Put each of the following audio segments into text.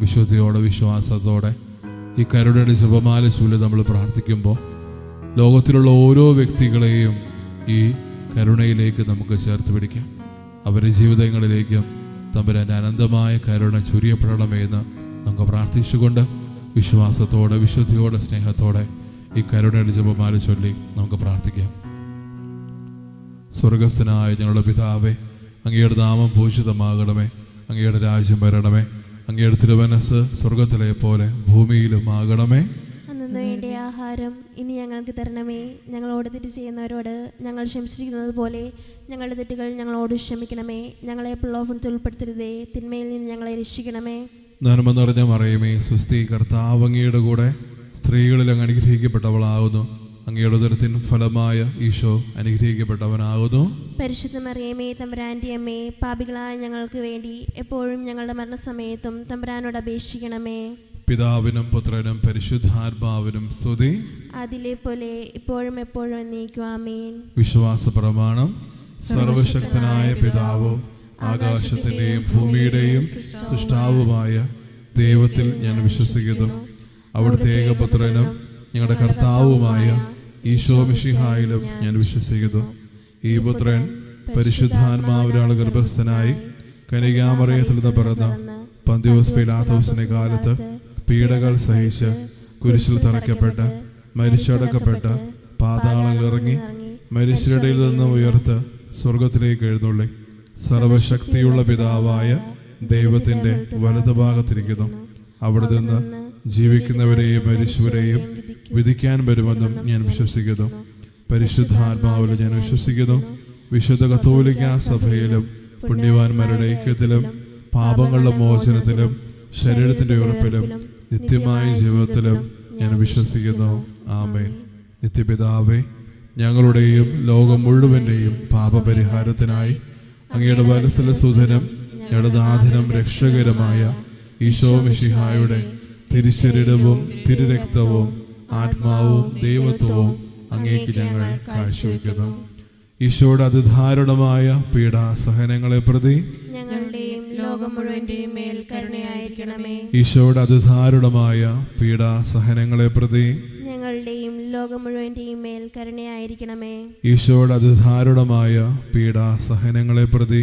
വിശുദ്ധിയോടെ വിശ്വാസത്തോടെ ഈ കരുണയുടെ ശുഭമാല ശൂല്യം നമ്മൾ പ്രാർത്ഥിക്കുമ്പോൾ ലോകത്തിലുള്ള ഓരോ വ്യക്തികളെയും ഈ കരുണയിലേക്ക് നമുക്ക് ചേർത്ത് പിടിക്കാം. അവരുടെ ജീവിതങ്ങളിലേക്കും തമ്പുരാന്റെ അനന്തമായ കരുണ ചുരിയപ്പെടണമെന്ന് നമുക്ക് പ്രാർത്ഥിച്ചുകൊണ്ട് വിശ്വാസത്തോടെ വിശുദ്ധിയോടെ സ്നേഹത്തോടെ ഈ കരുണയുടെ ജപമാല ചൊല്ലി നമുക്ക് പ്രാർത്ഥിക്കാം. സ്വർഗസ്ഥനായ ഞങ്ങളുടെ പിതാവേ അങ്ങയുടെ നാമം പൂജിതമാകണമേ അങ്ങയുടെ രാജ്യം വരണമേ. അങ്ങയുടെ തിരുവനസ് സ്വർഗത്തിലെ പോലെ ഭൂമിയിലും ആകണമേ. അന്നു ആഹാരം ഇനി ഞങ്ങൾക്ക് തരണമേ. ഞങ്ങളോട് തെറ്റ് ചെയ്യുന്നവരോട് ഞങ്ങൾ ക്ഷമിച്ചിരിക്കുന്നത് പോലെ ഞങ്ങളുടെ തെറ്റുകൾ ഞങ്ങളോട് ക്ഷമിക്കണമേ. ഞങ്ങളെ പ്രലോഭനത്തിൽ ഉൾപ്പെടുത്തരുതേ. തിന്മയിൽ നിന്ന് ഞങ്ങളെ രക്ഷിക്കണമേ. നന്മ നിറഞ്ഞ മറയുമേ സുസ്തി കർത്താവ് അങ്ങയുടെ കൂടെ സ്ത്രീകളിൽ അങ്ങ് അനുഗ്രഹിക്കപ്പെട്ടവളാകുന്നു. അങ്ങയുടെ ഉദരത്തിൻ ഫലമായ ഈശോ അനുഗ്രഹിക്കപ്പെട്ടവനാകുന്നു. പരിശുദ്ധമറിയമേ തമ്പുരാന്റെ അമ്മേ പാപികളായ ഞങ്ങൾക്ക് വേണ്ടി എപ്പോഴും ഞങ്ങളുടെ മരണസമയത്തും തമ്പുരാനോട് അപേക്ഷിക്കണമേ. പിതാവിനും പുത്രനും പരിശുദ്ധാത്മാവിനും സ്തുതി. അതിലെ പോലെ ഇപ്പോഴും എപ്പോഴും എന്നേക്കും ആമേൻ. വിശ്വാസ പ്രമാണം സർവശക്തനായ പിതാവും ആകാശത്തിന്റെയും ഭൂമിയുടെയും സൃഷ്ടാവുമായ ദൈവത്തിൽ ഞാൻ വിശ്വസിക്കുന്നു. അവിടുത്തെ ഏകപുത്രനും ഞങ്ങളുടെ കർത്താവുമായ ഈശോ മിഷിഹായിലും ഞാൻ വിശ്വസിക്കുന്നു. ഈ പുത്രൻ പരിശുദ്ധാത്മാവിനാൾ ഗർഭസ്ഥനായി കനികാമറയത്തിൽ നിന്ന് പിറന്ന പന്തിയോസ് പിലാത്തോസിന്റെ കാലത്ത് പീഡകൾ സഹിച്ച് കുരിശിൽ തറയ്ക്കപ്പെട്ട് മരിച്ചടക്കപ്പെട്ട പാതാളങ്ങളിൽ ഇറങ്ങി മരിച്ചടയിൽ നിന്ന് ഉയർത്ത് സ്വർഗത്തിലേക്ക് എഴുന്നള്ളി. സർവശക്തിയുള്ള പിതാവായ ദൈവത്തിന്റെ വലതുഭാഗത്തിരിക്കുന്നു. അവിടെ നിന്ന് ജീവിക്കുന്നവരെയും മരിച്ചവരെയും വിധിക്കാൻ വരുമെന്നും ഞാൻ വിശ്വസിക്കുന്നു. പരിശുദ്ധാത്മാവിൽ ഞാൻ വിശ്വസിക്കുന്നു. വിശുദ്ധ കത്തോലിക്ക സഭയിലും പുണ്യവാന്മാരുടെ ഐക്യത്തിലും പാപങ്ങളുടെ മോചനത്തിലും ശരീരത്തിന്റെ ഉറപ്പിലും നിത്യമായ ജീവിതത്തിലും ഞാൻ വിശ്വസിക്കുന്നു. ആമേൻ. നിത്യപിതാവേ ഞങ്ങളുടെയും ലോകം മുഴുവന്റെയും പാപപരിഹാരത്തിനായി അങ്ങയുടെ വലസല സുധനം ഞങ്ങളുടെ നാഥനം രക്ഷകരമായ ഈശോ മിശിഹായുടെ തിരുശരീരവും തിരുരക്തവും ആത്മാവും ദൈവത്വവും അങ്ങേക്ക് ഞങ്ങൾ കാഴ്ചവെക്കുന്നു. ഈശോയുടെ അതിധാരുണമായ പീഡാസഹനങ്ങളെ പ്രതി ഈശോയുടെ അതിധാരുണമായ പീഡാസഹനങ്ങളെ പ്രതി ഞങ്ങളുടെയും ലോകം മുഴുവന്റെയും മേൽ കരുണയായിരിക്കണമേ. ഈശോയുടെ അതിധാരുണമായ പീഡാസഹനങ്ങളെ പ്രതി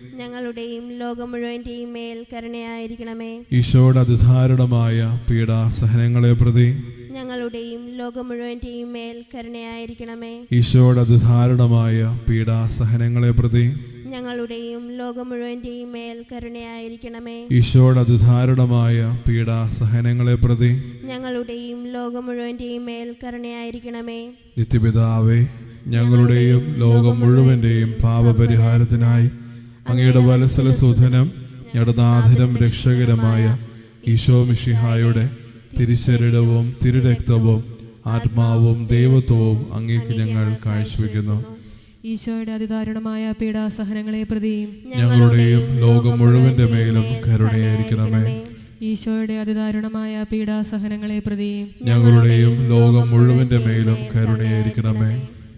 ഞങ്ങളുടെയും ലോകം മുഴുവന്റെയും മേൽ കരുണയായിരിക്കണമേ. ഈശോയുടെ അതിധാരണമായ പീഡാസഹനങ്ങളെ പ്രതി ഞങ്ങളുടെയും ലോകം മുഴുവന്റെയും മേൽ കരുണയായിരിക്കണമേ. ഈശോയുടെ അതിധാരണമായ പീഡാസഹനങ്ങളെ പ്രതി ഞങ്ങളുടെയും ലോകം മുഴുവന്റെയും മേൽ കരുണയായിരിക്കണമേ. ഈശോയുടെ അതിധാരണമായ പീഡാസഹനങ്ങളെ പ്രതി ഞങ്ങളുടെയും ലോകം മുഴുവന്റെയും മേൽ കരുണയായിരിക്കണമേ. നിത്യപിതാവേ ഞങ്ങളുടെയും ലോകം മുഴുവന്റെയും പാപപരിഹാരത്തിനായി അങ്ങയുടെ വലസല സുധനം ഞങ്ങളുടെ നാഥനും രക്ഷകരമായ ഈശോ മിഷിഹായുടെ തിരുശരീരവും തിരുരക്തവും ആത്മാവും ദൈവത്വവും അങ്ങേക്ക് ഞങ്ങൾ കാഴ്ചവെക്കുന്നു. ഈശോയുടെ അതിദാരുണമായ പീഡാസഹനങ്ങളെ പ്രതിയും ഞങ്ങളുടെയും ലോകം മുഴുവന്റെ മേലും കരുണയായിരിക്കണമേ. ഈശോയുടെ അതിദാരുണമായ പീഡാസഹനങ്ങളെ പ്രതിയും ഞങ്ങളുടെയും ലോകം മുഴുവന്റെ മേലും കരുണയായിരിക്കണമേ.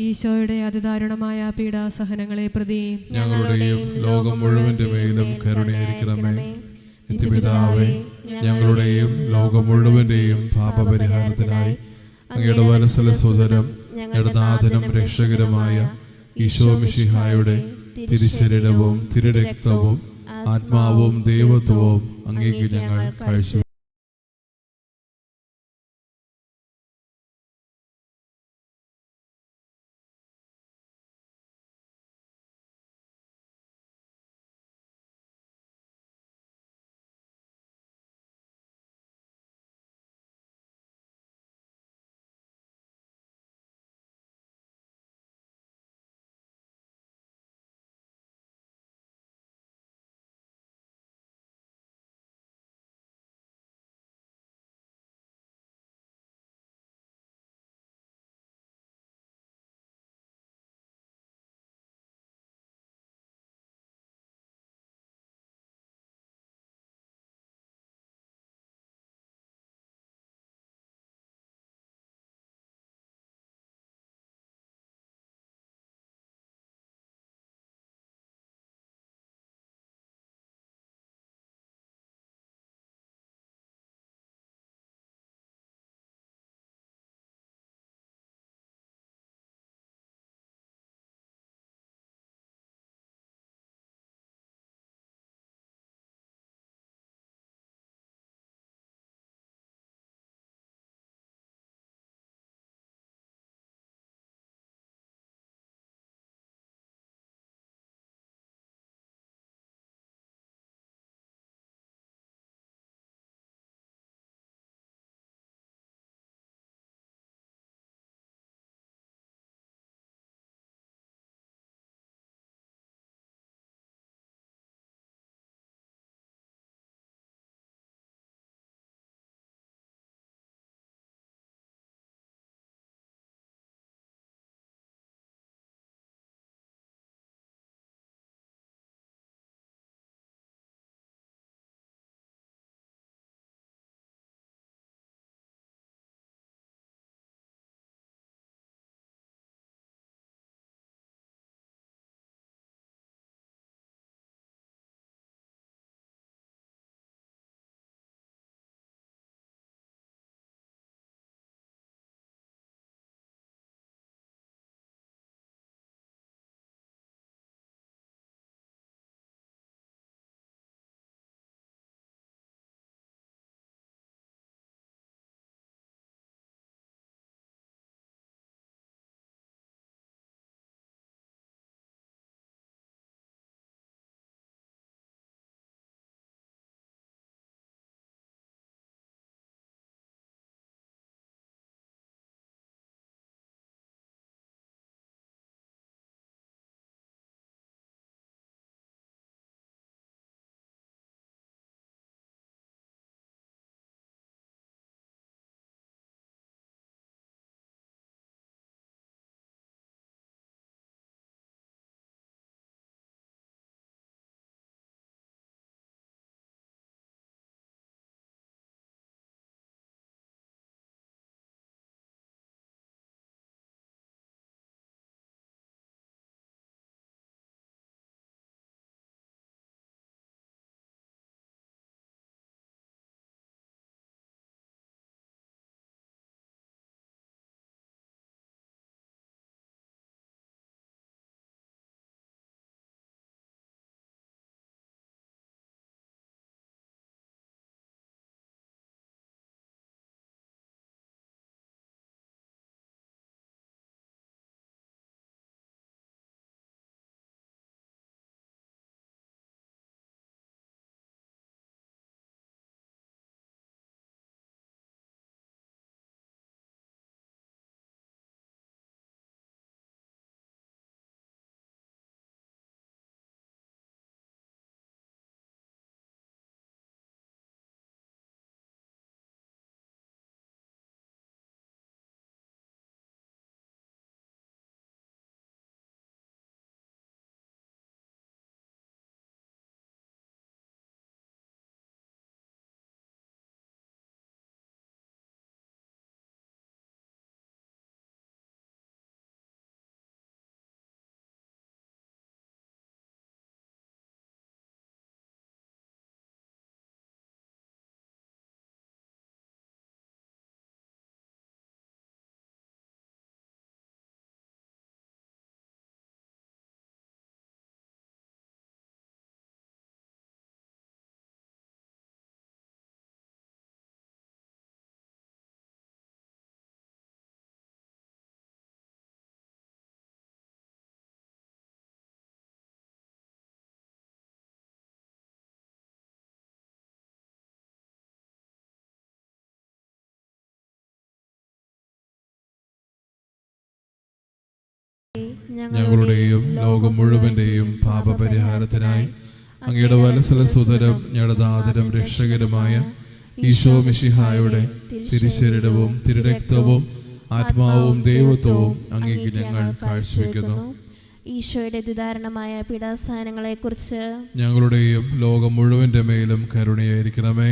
ഈശോയുടെ അതിദാരുണമായ പീഡാസഹനങ്ങളെ പ്രതി ഞങ്ങളുടെയും ലോകം മുഴുവന്റെ മേലും കരുണയായിരിക്കണമേ. നിത്യപിതാവേ ഞങ്ങളുടെയും ലോകം മുഴുവന്റെയും പാപപരിഹാരത്തിനായി അങ്ങയുടെ വലസല സുതരം ഞങ്ങളുടെ നാഥനും രക്ഷകരമായ ഈശോ മിഷിഹായുടെ തിരുശരീരവും തിരുരക്തവും ആത്മാവും ദൈവത്വവും അങ്ങേക്ക് ഞങ്ങൾ കാഴ്ച ഞങ്ങളുടെയും ലോകം മുഴുവന്റെയും പാപപരിഹാരത്തിനായി അങ്ങയുടെ വലസല സുതരം ഞടതാതരം രക്ഷകരമായ ഈശോ മിഷിഹായുടെ തിരുശരീരവും തിരുരക്തവും ആത്മാവും ദൈവത്വവും അങ്ങേക്ക് ഞങ്ങൾ കാഴ്ചവെക്കുന്നു. ഈശോയുടെ ദുദാരണമായ പീഡാസഹനങ്ങളെക്കുറിച്ച് ഞങ്ങളുടെയും ലോകം മുഴുവന്റെ മേലും കരുണയായിരിക്കണമേ.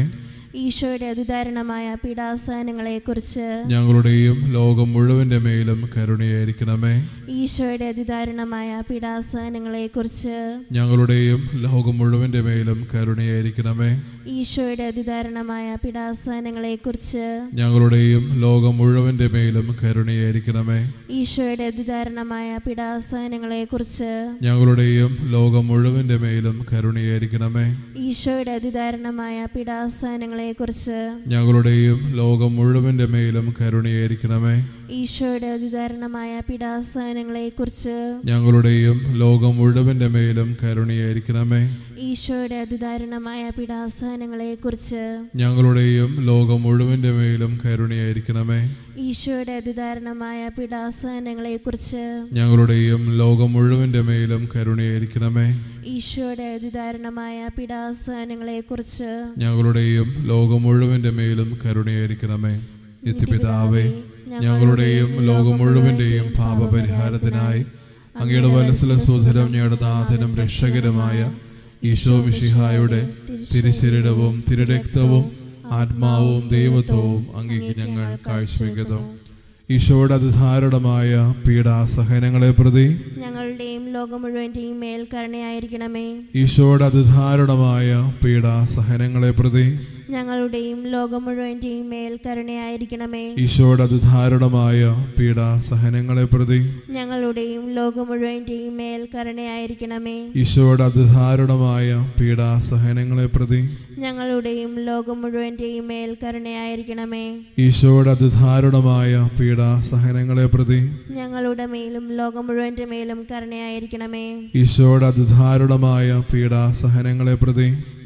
ഈശോയുടെ അതുദാരുണമായ പീഡാസഹനങ്ങളെക്കുറിച്ച് ഞങ്ങളുടെയും ലോകം മുഴുവന്റെ മേലും കരുണയായിരിക്കണമേ. ഈശോയുടെ അതിദാരുണമായ പീഡാസഹനങ്ങളെക്കുറിച്ച് ഞങ്ങളുടെയും ലോകം മുഴുവന്റെ മേലും കരുണയായിരിക്കണമേ. ഈശോയുടെ അധികാരണമായ പിടാസനങ്ങളെ കുറിച്ച് ഞങ്ങളുടെയും ലോകം മുഴുവന്റെ മേലും കരുണയായിരിക്കണമേ. ഈശോയുടെ അധികാരണമായ പിടാസനങ്ങളെ കുറിച്ച് ഞങ്ങളുടെയും ലോകം മുഴുവന്റെ മേലും കരുണയായിരിക്കണമേ. ഈശോയുടെ അധികാരണമായ പിടാസനങ്ങളെ കുറിച്ച് ഞങ്ങളുടെയും ലോകം മുഴുവന്റെ മേലും കരുണയായിരിക്കണമേ. ഈശോയുടെ അതിദാരണമായ പിടാസനങ്ങളെ കുറിച്ച് ഞങ്ങളുടെയും ലോകം മുഴുവന്റെ മേലും കരുണയായിരിക്കണമേ. ഈശോയുടെ അതിദാരണമായ പിടാസനങ്ങളെ കുറിച്ച് ഞങ്ങളുടെയും ലോകം മുഴുവന്റെ മേലും കരുണയായിരിക്കണമേ. ഈശോയുടെ അതിദാരണമായ പിടാസനങ്ങളെ കുറിച്ച് ഞങ്ങളുടെയും ലോകം മുഴുവന്റെ മേലും കരുണയായിരിക്കണമേ. ഈശോയുടെ അതിദാരണമായ പിടാസനങ്ങളെ കുറിച്ച് ഞങ്ങളുടെയും ലോകം മുഴുവന്റെ മേലും കരുണയായിരിക്കണമേ. നിത്യപിതാവേ ഞങ്ങളുടെയും ലോകം മുഴുവന്റെയും പാപപരിഹാരത്തിനായി അങ്ങയുടെ വലസല സുധരം നാഥനും രക്ഷകരമായ ഈശോ മിശിഹായുടെ തിരുശരീരവും തിരുരക്തവും ആത്മാവും ദൈവത്വവും അങ്ങേക്ക് ഞങ്ങൾ കാഴ്ചവെക്കുന്നു. ഈശോയുടെ അതിധാരണമായ പീഡാസഹനങ്ങളെ പ്രതി ഞങ്ങളുടെയും ലോകം മുഴുവന്റെയും മേൽ കരുണയായിരിക്കണമേ ഈശോയുടെ അതിധാരണമായ പീഡാസഹനങ്ങളെ പ്രതി ഞങ്ങളുടെയും ലോകം മുഴുവന്റെയും മേൽ കരുണയായിരിക്കണമേ. ഈശോയുടെ അതിധാരണമായ പീഡാസഹനങ്ങളെ പ്രതി ഞങ്ങളുടെയും ലോകം മുഴുവന്റെയും മേൽ കരുണയായിരിക്കണമേ. ഈശോയുടെ അതിധാരണമായ പീഡാസഹനങ്ങളെ പ്രതി ഞങ്ങളുടെയും ലോകം മുഴുവന്റെയും മേൽ കരുണയായിരിക്കണമേ. ഈശോയുടെ അതിധാരണമായ പീഡാസഹനങ്ങളെ പ്രതി ഞങ്ങളുടെ മേലും ലോകം മുഴുവന്റെ മേലും കരുണയായിരിക്കണമേ. ഈശോയുടെ അതിധാരണമായ പീഡാസഹനങ്ങളെ പ്രതി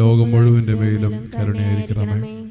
ലോകം മുഴുവന്റെ മേലും കരുണയായിരിക്കണമേ.